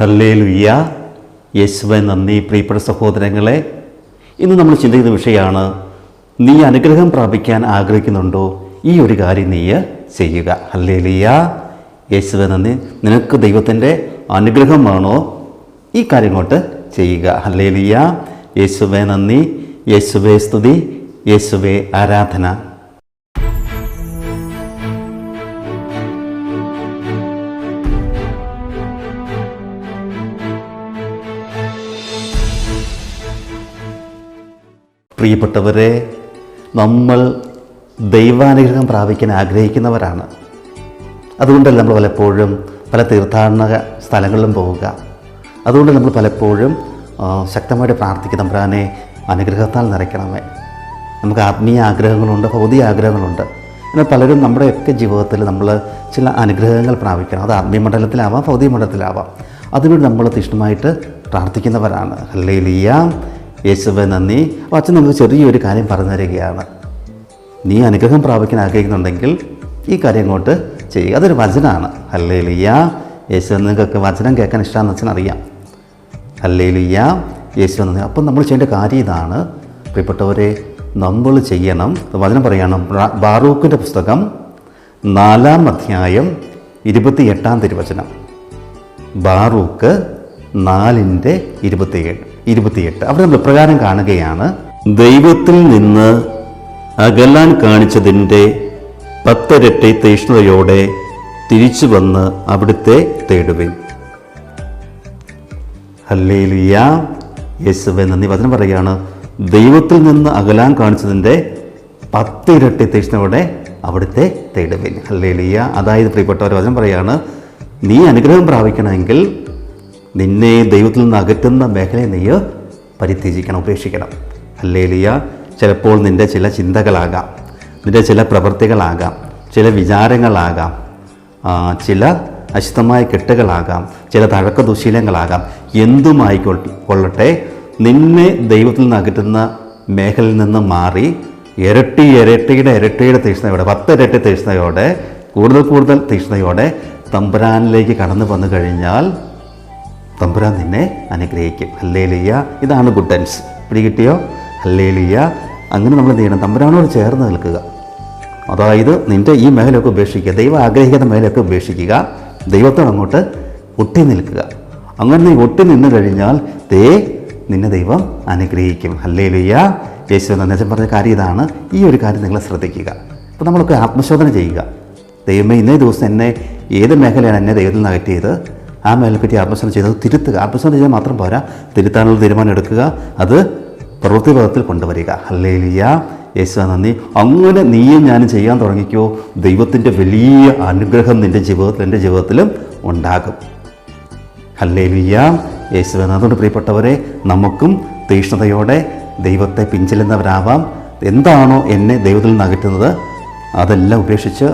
ഹല്ലേ ലുയ്യ നന്ദി പ്രിയപ്പെട്ട സഹോദരങ്ങളെ. ഇന്ന് നമ്മൾ ചിന്തിക്കുന്ന വിഷയമാണ് നീ അനുഗ്രഹം പ്രാപിക്കാൻ ആഗ്രഹിക്കുന്നുണ്ടോ? ഈ ഒരു കാര്യം നീ ചെയ്യുക. ഹല്ലേ ലുയ്യ നന്ദി. നിനക്ക് ദൈവത്തിന്റെ അനുഗ്രഹം വേണോ ഈ കാര്യം കൊണ്ട് ചെയ്യുക. ഹല്ലേ ലുയ്യ യേശുവെ നന്ദി. യേശുവേ സ്തുതി. യേശുവേ ആരാധന. പ്രിയപ്പെട്ടവരെ നമ്മൾ ദൈവാനുഗ്രഹം പ്രാപിക്കാൻ ആഗ്രഹിക്കുന്നവരാണ്. അതുകൊണ്ടല്ല നമ്മൾ പലപ്പോഴും പല തീർത്ഥാടന സ്ഥലങ്ങളിലും പോവുക. അതുകൊണ്ട് നമ്മൾ പലപ്പോഴും ശക്തമായിട്ട് പ്രാർത്ഥിക്കും തമ്പുരാനെ അനുഗ്രഹത്താൽ നിറയ്ക്കണമേ. നമുക്ക് ആത്മീയ ആഗ്രഹങ്ങളുണ്ട് ഭൗതിക ആഗ്രഹങ്ങളുണ്ട്. എന്നാൽ പലരും നമ്മുടെയൊക്കെ ജീവിതത്തിൽ നമ്മൾ ചില അനുഗ്രഹങ്ങൾ പ്രാപിക്കണം. അത് ആത്മീയ മണ്ഡലത്തിലാവാം ഭൗതിക മണ്ഡലത്തിലാവാം. അതിനുവേണ്ടി നമ്മൾ തീഷ്ണമായിട്ട് പ്രാർത്ഥിക്കുന്നവരാണ്. അല്ലെങ്കിൽ ലിയ യേശുവെ നന്ദി. അച്ഛൻ നമുക്ക് ചെറിയൊരു കാര്യം പറഞ്ഞു തരികയാണ്. നീ അനുഗ്രഹം പ്രാപിക്കാൻ ആഗ്രഹിക്കുന്നുണ്ടെങ്കിൽ ഈ കാര്യം അങ്ങോട്ട് ചെയ്യുക. അതൊരു വചനമാണ്. അല്ലേ ലിയ യേശു നിങ്ങൾക്കൊക്കെ വചനം കേൾക്കാൻ ഇഷ്ടമാണെന്ന് അച്ഛൻ അറിയാം. അല്ലേ ലിയ യേശു നന്ദി. അപ്പം നമ്മൾ ചെയ്യേണ്ട കാര്യം ഇതാണ്. പ്രിയപ്പെട്ടവരെ നമ്മൾ ചെയ്യണം. വചനം പറയണം. ബാറൂക്കിന്റെ പുസ്തകം നാലാം അധ്യായം ഇരുപത്തിയെട്ടാം തിരുവചനം. ബാറൂക്ക് നാലിന്റെ ഇരുപത്തിയേഴ്. ഇരുപത്തിയെട്ട്. അവിടെ നമ്മൾ പ്രകാരം കാണുകയാണ് ദൈവത്തിൽ നിന്ന് അകലാൻ കാണിച്ചതിന്റെ പത്തിരട്ടി തീഷ്ണതയോടെ തിരിച്ചു വന്ന് അവിടുത്തെ തേടുവിൻ. ഹല്ലേലിയ. യേശുവെ നന്ദി. വചനം പറയുകയാണ് ദൈവത്തിൽ നിന്ന് അകലാൻ കാണിച്ചതിന്റെ പത്തിരട്ടി തീഷ്ണതയോടെ അവിടുത്തെ തേടുവിൻ. ഹല്ലേലിയ. അതായത് പ്രിയപ്പെട്ടവർ വചനം പറയുകയാണ് നീ അനുഗ്രഹം പ്രാപിക്കണമെങ്കിൽ നിന്നെ ദൈവത്തിൽ നിന്ന് അകറ്റുന്ന മേഖലയെ നീ പരിത്യജിക്കണം ഉപേക്ഷിക്കണം. അല്ലേ ലിയ ചിലപ്പോൾ നിന്റെ ചില ചിന്തകളാകാം നിന്റെ ചില പ്രവൃത്തികളാകാം ചില വിചാരങ്ങളാകാം ചില അശുദ്ധമായ കെട്ടുകളാകാം ചില തഴക്ക ദുശീലങ്ങളാകാം. എന്തുമായി കൊള്ളട്ടെ നിന്നെ ദൈവത്തിൽ നിന്ന് അകറ്റുന്ന മേഖലയിൽ നിന്ന് മാറി ഇരട്ടി ഇരട്ടിയുടെ ഇരട്ടിയുടെ തീഷ്ണതയോടെ പത്ത് ഇരട്ടി തീഷ്ണതയോടെ കൂടുതൽ കൂടുതൽ തീഷ്ണതയോടെ തമ്പുരാനിലേക്ക് കടന്നു വന്നു കഴിഞ്ഞാൽ തമ്പുരാൻ നിന്നെ അനുഗ്രഹിക്കും. ഹല്ലേലിയ ഇതാണ് ഗുഡൻസ് പിടികിട്ടിയോ? ഹല്ലേലിയ അങ്ങനെ നമ്മൾ എന്ത് ചെയ്യണം? തമ്പുരാനോട് ചേർന്ന് നിൽക്കുക. അതായത് നിന്റെ ഈ മേഖലയൊക്കെ ഉപേക്ഷിക്കുക. ദൈവം ആഗ്രഹിക്കുന്ന മേഖലയൊക്കെ ഉപേക്ഷിക്കുക. ദൈവത്തോട് അങ്ങോട്ട് ഒട്ടി നിൽക്കുക. അങ്ങനെ നീ ഒട്ടി നിന്ന് കഴിഞ്ഞാൽ ദേ നിന്നെ ദൈവം അനുഗ്രഹിക്കും. ഹല്ലേലിയ യേശു നന്ദേശം പറഞ്ഞ കാര്യം ഇതാണ്. ഈ ഒരു കാര്യം നിങ്ങൾ ശ്രദ്ധിക്കുക. അപ്പോൾ നമ്മളൊക്കെ ആത്മശോധന ചെയ്യുക. ദൈവമേ ഇന്നേ ദിവസം എന്നെ ഏത് മേഖലയാണ് എന്നെ ദൈവത്തിൽ നിന്ന് അകറ്റിയത്? ആ മേഖലയെപ്പറ്റി ആത്മശോധന ചെയ്തത് തിരുത്തുക. ആത്മശോധന ചെയ്താൽ മാത്രം പോരാ. തിരുത്താനുള്ള തീരുമാനം എടുക്കുക. അത് പ്രവൃത്തിപഥത്തിൽ കൊണ്ടുവരിക. അല്ലേലിയ യേശു നന്ദി. അങ്ങനെ നീയും ഞാനും ചെയ്യാൻ തുടങ്ങിക്കോ. ദൈവത്തിന്റെ വലിയ അനുഗ്രഹം നിന്റെ ജീവിതത്തിൽ എന്റെ ജീവിതത്തിലും ഉണ്ടാകും. ഹല്ലേലിയ. യേശുവെന്ന് അതുകൊണ്ട് പ്രിയപ്പെട്ടവരെ നമുക്കും തീഷ്ണതയോടെ ദൈവത്തെ പിഞ്ചെല്ലുന്നവരാവാം എന്താണോ എന്നെ ദൈവത്തിൽ നിന്ന് അകറ്റുന്നത് അതെല്ലാം ഉപേക്ഷിച്ച്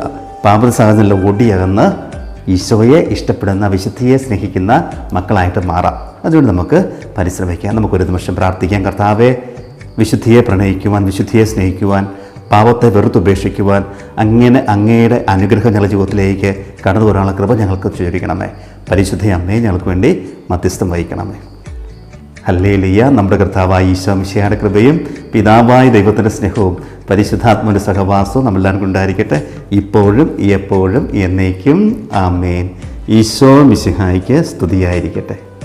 പാമ്പത് സാഹചര്യം ഓടിയകന്ന് ഈശോയെ ഇഷ്ടപ്പെടുന്ന വിശുദ്ധിയെ സ്നേഹിക്കുന്ന മക്കളായിട്ട് മാറാം. അതുകൊണ്ട് നമുക്ക് പരിശ്രമിക്കാം. നമുക്കൊരു നിമിഷം പ്രാർത്ഥിക്കാം. കർത്താവെ വിശുദ്ധിയെ പ്രണയിക്കുവാൻ വിശുദ്ധിയെ സ്നേഹിക്കുവാൻ പാപത്തെ വെറുത്തുപേക്ഷിക്കുവാൻ അങ്ങനെ അങ്ങയുടെ അനുഗ്രഹം ഞങ്ങളുടെ ജീവിതത്തിലേക്ക് കടന്നു വരാനുള്ള കൃപ ഞങ്ങൾക്ക് ചോദിക്കണമേ പരിശുദ്ധ അമ്മയെ ഞങ്ങൾക്ക് വേണ്ടി മധ്യസ്ഥം വഹിക്കണമേ. ഹല്ലേലിയ. നമ്മുടെ കർത്താവായ ഈശോ മിശിഹായുടെ കൃപയും പിതാവായ ദൈവത്തിന്റെ സ്നേഹവും പരിശുദ്ധാത്മന്റെ സഹവാസവും നമ്മളെല്ലാവർക്കും ഉണ്ടായിരിക്കട്ടെ. ഇപ്പോഴും എപ്പോഴും എന്നേക്കും. ആമേൻ. ഈശോ മിശിഹായിക്ക് സ്തുതിയായിരിക്കട്ടെ.